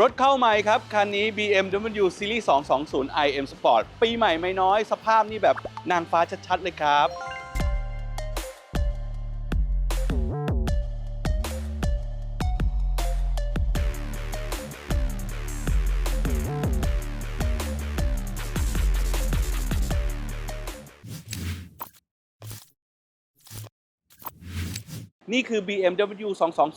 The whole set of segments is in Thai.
รถเข้าใหม่ครับ คันนี้ BMW Series 220 iM Sport ปีใหม่ไม่น้อย สภาพนี่แบบนางฟ้าชัดๆเลยครับ นี่คือ BMW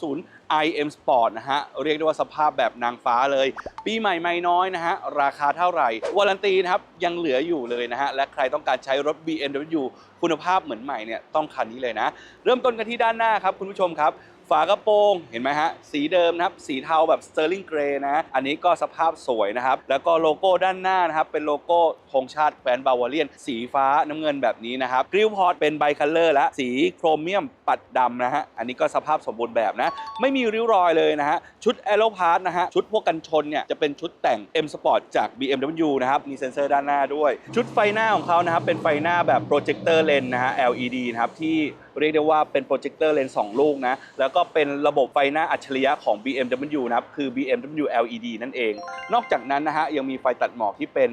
220 iM Sport นะฮะ เรียกได้ว่าสภาพแบบนางฟ้าเลย ปีใหม่ไม่น้อยนะฮะ ราคาเท่าไหร่ วารันตีนะครับ ยังเหลืออยู่เลยนะฮะ และใครต้องการใช้รถ BMW คุณภาพเหมือนใหม่เนี่ย ต้องคันนี้เลยนะ เริ่มต้นกันที่ด้านหน้าครับคุณผู้ชมครับ ฝากระโปรงเห็นไหมฮะ สีเดิมนะครับ สีเทาแบบ Sterling Grey นะ อันนี้ก็สภาพสวยนะครับ แล้วก็โลโก้ด้านหน้านะครับ เป็นโลโก้ธงชาติแคว้นบาวาเรียน สีฟ้าน้ำเงินแบบนี้นะครับกริลพอร์ตเป็นไบคัลเลอร์และสีโครเมียมปัดดำนะฮะ อันนี้ก็สภาพสมบูรณ์แบบนะ ไม่มีริ้วรอยเลยนะฮะ ชุด a e r o p a r t นะฮะ ชุดพวกกันชนเนี่ยจะเป็นชุดแต่ง M Sport จาก BMW นะครับ มีเซ็นเซอร์ด้านหน้าด้วย ชุดไฟหน้าของเขานะครับเป็นไฟหน้าแบบโปรเจคเตอร์เลนนะฮะ LED นะครับที่เรียกได้ว่าเป็นโปรเจคเตอร์เลนส์2ลูกนะแล้วก็เป็นระบบไฟหน้าอัจฉริยะของ BMW นะครับคือ BMW LED นั่นเอง นอกจากนั้นนะฮะยังมีไฟตัดหมอกที่เป็น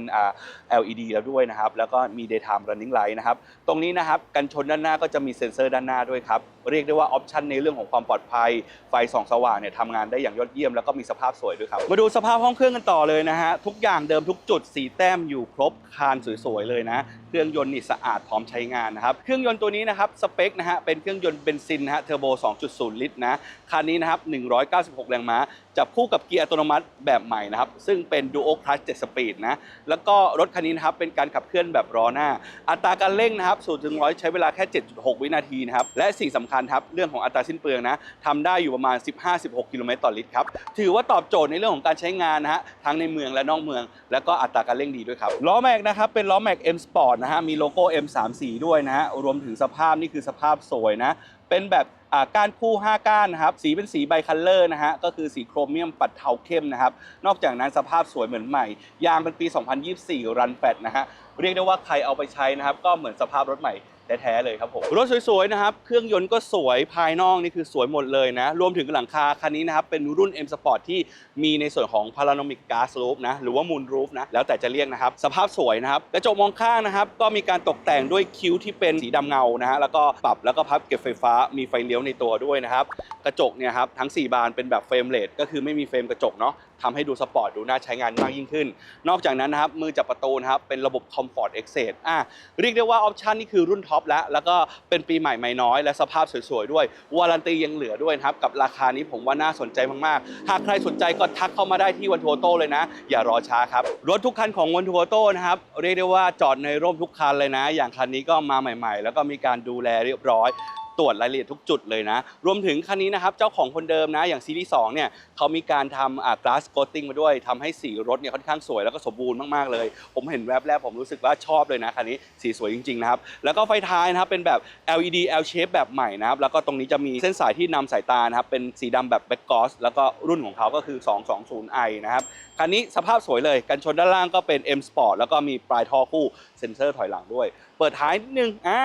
LED แล้วด้วยนะครับแล้วก็มี daytime running light นะครับตรงนี้นะครับกันชนด้านหน้าก็จะมีเซ็นเซอร์ด้านหน้าด้วยครับเรียกได้ว่าออปชันในเรื่องของความปลอดภัย ไฟส่องสว่างเนี่ยทำงานได้อย่างยอดเยี่ยมแล้วก็มีสภาพสวยด้วยครับมาดูสภาพห้องเครื่องกันต่อเลยนะฮะทุกอย่างเดิมทุกจุดสีแต้มอยู่ครบคานสวยๆเลยนะเครื่องยนต์นี่สะอาดพร้อมใช้งานนะครับ เครื่องยนต์ตัวนี้นะครับสเปคนะฮะเป็นเครื่องยนต์เบนซินนะฮะเทอร์โบ 2.0 ลิตรนะคันนี้นะครับ 196 แรงม้า จับคู่กับเกียร์อัตโนมัติแบบใหม่นะครับ ซึ่งเป็น Dual Clutch 7 Speed นะแล้วก็รถคันนี้นะครับเป็นการขับเคลื่อนแบบล้อหน้า อัตราการเร่งนะครับ0ถึง100 ใช้เวลาแค่ 7.6 วินาทีนะครับและสิ่งสำคัญครับเรื่องของอัตราสิ้นเปลืองนะทำได้อยู่ประมาณ 15-16 กิโลเมตรต่อลิตรครับถือว่าตอบโจทย์ในเรื่องของการใช้งานนะฮะทั้งในเมืองและนอกเมือง แล้วก็อัตราการเร่งดีด้วยครับล้อแม็กนะครับเป็นล้อแม็ก M Sport นะฮะมีโลโก้ M34 ด้วยนะฮะรวมถึงสภาพนี่คือสภาพสวยนะเป็นแบบอ่าก้านคู่ 5 ก้านนะครับสีเป็นสีไบคัลเลอร์นะฮะก็คือสีโครเมียมปัดเทาเข้มนะครับนอกจากนั้นสภาพสวยเหมือนใหม่ ยางเป็นปี 2024 รันแฟดนะฮะเรียกได้ว่าใครเอาไปใช้นะครับก็เหมือนสภาพรถใหม่ แท้ๆเลยครับผมรถสวยๆนะครับเครื่องยนต์ก็สวยภายนอกนี่คือสวยหมดเลยนะ รวมถึงหลังคาคันนี้นะครับเป็นรุ่น M Sport ที่มีในส่วนของ Panoramic Glass Roof นะหรือว่า Moon Roof นะแล้วแต่จะเรียกนะครับ สภาพสวยนะครับกระจกมองข้างนะครับ ก็มีการตกแต่งด้วยคิ้วที่เป็นสีดำเงานะฮะแล้วก็ปรับแล้วก็พับเก็บไฟฟ้ามีไฟเลี้ยวในตัวด้วยนะครับกระจกเนี่ยครับทั้ง 4 บานเป็นแบบเฟรมเลสก็คือไม่มีเฟรมกระจกเนาะทำให้ดูสปอร์ตดูน่าใช้งานมากยิ่งขึ้น นอกจากนั้นนะครับมือจับประตูนะครับเป็นระบบ Comfort Access อะเรียกได้ว่าออปชันนี่คือรุ่นท็อปแล้ว แล้วก็เป็นปีใหม่ไม่น้อย และสภาพสวยๆด้วย วารันตียังเหลือด้วยนะครับ กับราคานี้ผมว่าน่าสนใจมากๆ หากใครสนใจก็ทักเข้ามาได้ที่วันทัวโต้เลยนะ อย่ารอช้าครับ รถทุกคันของวันทัวโต้นะครับ เรียกได้ว่าจอดในร่มทุกคันเลยนะ อย่างคันนี้ก็มาใหม่ ๆ แล้วก็มีการดูแลเรียบร้อย ตรวจรายละเอียดทุกจุดเลยนะ รวมถึงคันนี้นะครับ เจ้าของคนเดิมนะ อย่างซีรีส์2เนี่ยเขามีการทำอ่า glass coating มาด้วยทำให้สีรถเนี่ยค่อนข้างสวยแล้วก็สมบูรณ์มากๆเลย ผมเห็นแวบแรกผมรู้สึกว่าชอบเลยนะคันนี้สีสวยจริงๆนะครับแล้วก็ไฟท้ายนะครับเป็นแบบ LED L shape แบบใหม่นะครับแล้วก็ตรงนี้จะมีเส้นสายที่นำสายตานะครับเป็นสีดำแบบ black gloss แล้วก็รุ่นของเขาก็คือ 220i นะครับคันนี้สภาพสวยเลยกันชนด้านล่างก็เป็น M Sport แล้วก็มีปลายท่อคู่เซ็นเซอร์ถอยหลังด้วย เปิดท้ายนิดนึงอ่า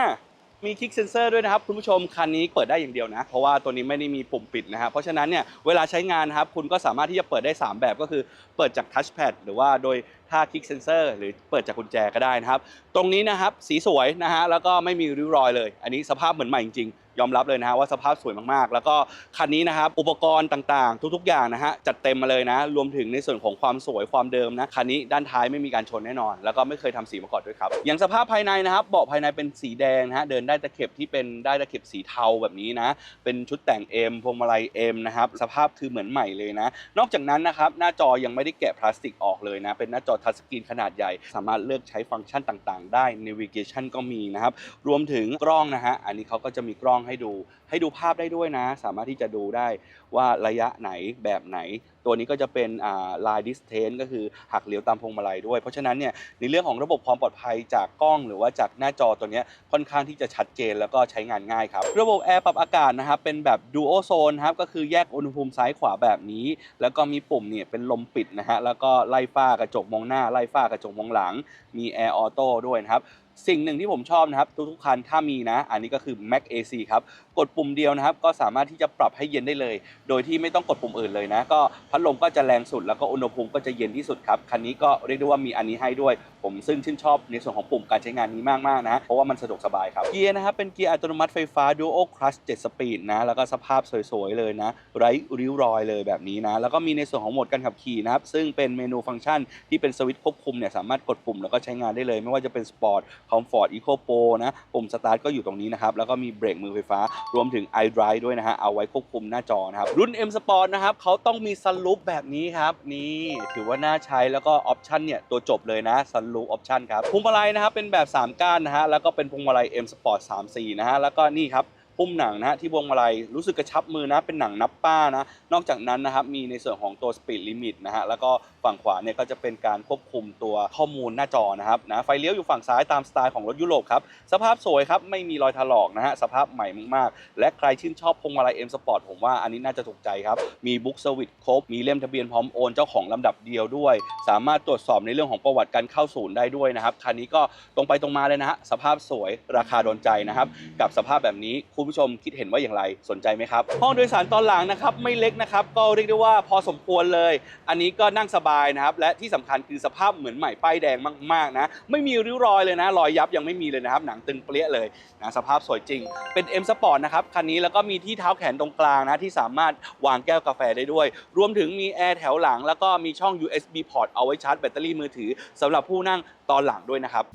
มีคลิกเซนเซอร์ด้วยนะครับคุณผู้ชมคันนี้เปิดได้อย่างเดียวนะ เพราะว่าตัวนี้ไม่ได้มีปุ่มปิดนะครับเพราะฉะนั้นเนี่ยเวลาใช้งานนะครับคุณก็สามารถที่จะเปิดได้ 3 แบบก็คือเปิดจากทัชแพดหรือว่าโดยท่าคลิกเซนเซอร์หรือเปิดจากกุญแจก็ได้นะครับ ตรงนี้นะครับสีสวยนะฮะแล้วก็ไม่มีริ้วรอยเลย อันนี้สภาพเหมือนใหม่จริงๆ ยอมรับเลยนะฮะว่าสภาพสวยมากๆ แล้วก็คันนี้นะครับอุปกรณ์ต่างๆ ทุกๆ อย่างนะฮะจัดเต็มมาเลยนะ รวมถึงในส่วนของความสวยความเดิมนะคันนี้ด้านท้ายไม่มีการชนแน่นอน แล้วก็ไม่เคยทำสีมาก่อนด้วยครับอย่างสภาพภายในนะครับเบาะภายในเป็นสีแดงนะฮะเดินได้ตะเข็บที่เป็นได้ตะเข็บสีเทาแบบนี้นะ เป็นชุดแต่ง M พวงมาลัย M นะครับสภาพคือเหมือนใหม่เลยนะ นอกจากนั้นนะครับหน้าจอยังไม่ได้แกะพลาสติกออกเลยนะเป็นหน้าจอทัชสกรีนขนาดใหญ่ สามารถเลือกใช้ฟังก์ชันต่าง ๆ ได้ Navigation ก็มีนะครับรวมถึงกล้องนะฮะอันนี้เขาก็จะมีกล้องให้ดู ให้ดูภาพได้ด้วยนะ สามารถที่จะดูได้ว่าระยะไหนแบบไหน ตัวนี้ก็จะเป็นอ่า line distance ก็คือหักเลี้ยวตามพวงมาลัยด้วย เพราะฉะนั้นเนี่ยในเรื่องของระบบความปลอดภัยจากกล้องหรือว่าจากหน้าจอตัวนี้ค่อนข้างที่จะชัดเจนแล้วก็ใช้งานง่ายครับ ระบบแอร์ปรับอากาศนะครับเป็นแบบ dual zone ครับก็คือแยกอุณหภูมิซ้ายขวาแบบนี้ แล้วก็มีปุ่มเนี่ยเป็นลมปิดนะฮะแล้วก็ไล่ฝ้ากระจกมองหน้าไล่ฝ้ากระจกมองหลัง มีแอร์ออโต้ด้วยนะครับ สิ่งหนึ่งที่ผมชอบนะครับทุกๆคันถ้ามีนะ อันนี้ก็คือ Mac AC ครับ กดปุ่มเดียวนะครับ ก็สามารถที่จะปรับให้เย็นได้เลย โดยที่ไม่ต้องกดปุ่มอื่นเลยนะ ก็พัดลมก็จะแรงสุด แล้วก็อุณหภูมิก็จะเย็นที่สุดครับ คันนี้ก็เรียกได้ว่ามีอันนี้ให้ด้วย ผมซึ่งชื่นชอบในส่วนของปุ่มการใช้งานนี้มากๆนะ เพราะว่ามันสะดวกสบายครับเกียร์นะครับเป็นเกียร์อัตโนมัติไฟฟ้า Dual Clutch 7 Speed นะแล้วก็สภาพสวยๆเลยนะ ไร้ริ้วรอยเลยแบบนี้นะแล้วก็มีในส่วนของโหมดการขับขี่นะครับซึ่งเป็นเมนูฟังก์ชันที่เป็นสวิตช์ควบคุมเนี่ยสามารถกดปุ่มแล้วก็ใช้งานได้เลย ไม่ว่าจะเป็น Sport Comfort Eco Pro นะปุ่มสตาร์ทก็อยู่ตรงนี้นะครับแล้วก็มีเบรกมือไฟฟ้ารวมถึง iDrive ด้วยนะฮะเอาไว้ควบคุมหน้าจอนะครับรุ่น M Sport นะครับเขาต้องมีซันรูปแบบนี้ครับนี่ถือว่าน่าใช้แล้วก็ออปชันเนี่ยตัวจบเลยนะซันรูปออปชันครับพวงมาลัยนะครับเป็นแบบ 3 ก้านนะฮะแล้วก็เป็นพวงมาลัย M Sport 3 4นะฮะแล้วก็นี่ครับ พุ่มหนังนะฮะที่วงมาลัยรู้สึกกระชับมือนะเป็นหนังนับป้านะนอกจากนั้นนะครับมีในส่วนของตัว Speed Limit นะฮะแล้วก็ฝั่งขวาเนี่ยก็จะเป็นการควบคุมตัวข้อมูลหน้าจอนะครับนะไฟเลี้ยวอยู่ฝั่งซ้ายตามสไตล์ของรถยุโรปครับสภาพสวยครับไม่มีรอยถลอกนะฮะสภาพใหม่มากๆ และใครชื่นชอบพวงมาลัย M Sport ผมว่าอันนี้น่าจะถูกใจครับมีบุ๊กเซอร์วิสครบมีเล่มทะเบียนพร้อมโอนเจ้าของลำดับเดียวด้วย สามารถตรวจสอบในเรื่องของประวัติการเข้าศูนย์ได้ด้วยนะครับคันนี้ก็ตรงไปตรงมาเลยนะฮะสภาพสวยราคาโดนใจนะครับกับสภาพแบบนี้คุณผู้ชมคิดเห็นว่าอย่างไรสนใจไหมครับ ห้องโดยสารตอนหลังนะครับไม่เล็กนะครับก็เรียกได้ว่าพอสมควรเลย อันนี้ก็นั่งสบายนะครับและที่สำคัญคือสภาพเหมือนใหม่ป้ายแดงมากๆนะไม่มีริ้วรอยเลยนะรอยยับยังไม่มีเลยนะครับหนังตึงเปรี้ยเลยนะสภาพสวยจริง เป็น M Sport นะครับคันนี้แล้วก็มีที่เท้าแขนตรงกลางนะที่สามารถวางแก้วกาแฟได้ด้วย รวมถึงมีแอร์แถวหลัง แล้วก็มีช่อง USB port เอาไว้ชาร์จแบตเตอรี่มือถือสำหรับผู้นั่งตอนหลังด้วยนะครับ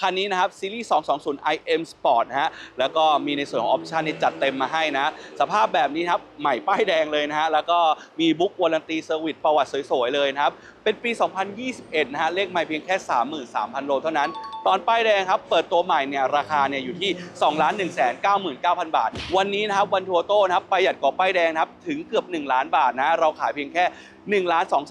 คันนี้นะครับซีรีส์ 220 IM Sport นะฮะแล้วก็มีในส่วนของออปชันนี่จัดเต็มมาให้นะ สภาพแบบนี้ครับใหม่ป้ายแดงเลยนะฮะแล้วก็มีบุ๊กวอลันตีเซอร์วิสประวัติสวยๆเลยนะครับ เป็นปี 2021 นะฮะเลขใหม่เพียงแค่ 33,000 โลเท่านั้น ตอนป้ายแดงครับ เปิดตัวใหม่เนี่ยราคาเนี่ยอยู่ที่2 1 9 9 0 0 บาท วันนี้นะครับวันทัวโต้นะครับประหยัดกว่าป้ายแดงครับถึงเกือบ 1 ล้านบาทนะเราขายเพียงแค่1 2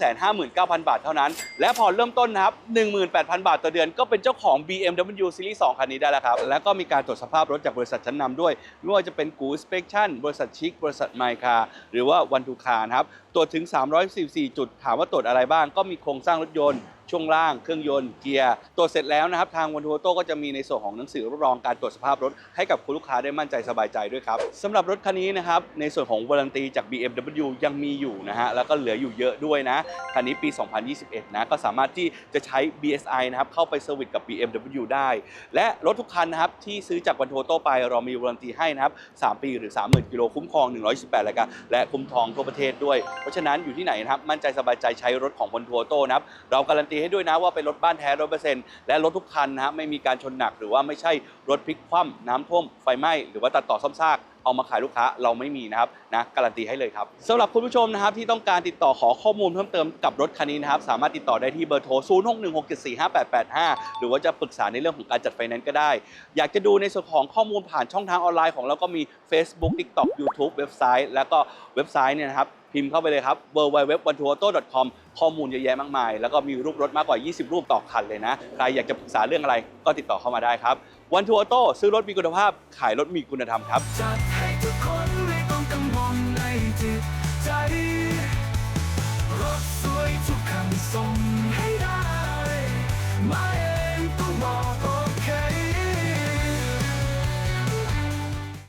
5 9 0 0 0 บาทเท่านั้น และผ่อนเริ่มต้นนะครับ 18,000 บาทต่อเดือนก็เป็นเจ้าของ BMW Series 2 คันนี้ได้แล้วครับ แล้วก็มีการตรวจสภาพรถจากบริษัทชั้นนำด้วย ไม่ว่าจะเป็นกูสเปคชั่นบริษัทชิคบริษัทไมคาหรือว่าวันทูคาครับ ตรวจถึง 344 จุด ถามว่าตรวจอะไรบ้าง ก็มีโครงสร้างรถยนต์ ช่วงล่าง เครื่องยนต์เกียร์ตรวจเสร็จแล้วนะครับทางวันทัวโต้ก็จะมีในส่วนของหนังสือรับรองการตรวจสภาพรถให้กับคุณลูกค้าได้มั่นใจสบายใจด้วยครับสำหรับรถคันนี้นะครับในส่วนของวารันตีจาก BMW ยังมีอยู่นะฮะแล้วก็เหลืออยู่เยอะด้วยนะคันนี้ปี 2021 นะก็สามารถที่จะใช้ BSI นะครับเข้าไปเซอร์วิสกับ BMW ได้ และรถทุกคันนะครับที่ซื้อจากวันทัวโต้ไปเรามีวารันตีให้นะครับ3ปีหรือ 30,000กิโลคุ้มครอง 118รายการและคุ้มครองทั่วประเทศด้วย เพราะฉะนั้นอยู่ที่ไหนนะครับมั่นใจสบายใจใช้รถของวันทัวโต้นะครับเราการันตีให้ด้วยนะว่าเป็นรถบ้านแท้ร้อยเปอร์เซ็นต์และรถทุกคันนะฮะไม่มีการชนหนักหรือว่าไม่ใช่รถพลิกคว่ำน้ำท่วมไฟไหม้หรือว่าตัดต่อซ่อมซากเอามาขายลูกค้าเราไม่มีนะครับนะการันตีให้เลยครับสำหรับคุณผู้ชมนะครับที่ต้องการติดต่อขอข้อมูลเพิ่มเติมกับรถคันนี้นะครับสามารถติดต่อได้ที่เบอร์โทร 0 6 1 6 7 4 5 8 8 5 หรือว่าจะปรึกษาในเรื่องของการจัดไฟแนนซ์ก็ได้ อยากจะดูในส่วนของข้อมูลผ่านช่องทางออนไลน์ของเราก็มี Facebook TikTok YouTube เว็บไซต์ แล้วก็เว็บไซต์เนี่ยนะครับ พิมพ์เข้าไปเลยครับ w w w w a n t u a u t o c o m ข้อมูลเยอะแยะมากมาย แล้วก็มีรูปรถมากกว่า 20 รูปต่อคันเลยนะ ใครอยากจะปรึกษาเรื่องอะไรก็ติดต่อเข้ามาได้ครับวันทัวโต้ซื้อรถมีคุณภาพ ขายรถมีคุณธรรมครับจัดให้ทุกคนไม่ต้องกังวลในจิตใจรถสวยทุกคันส่ง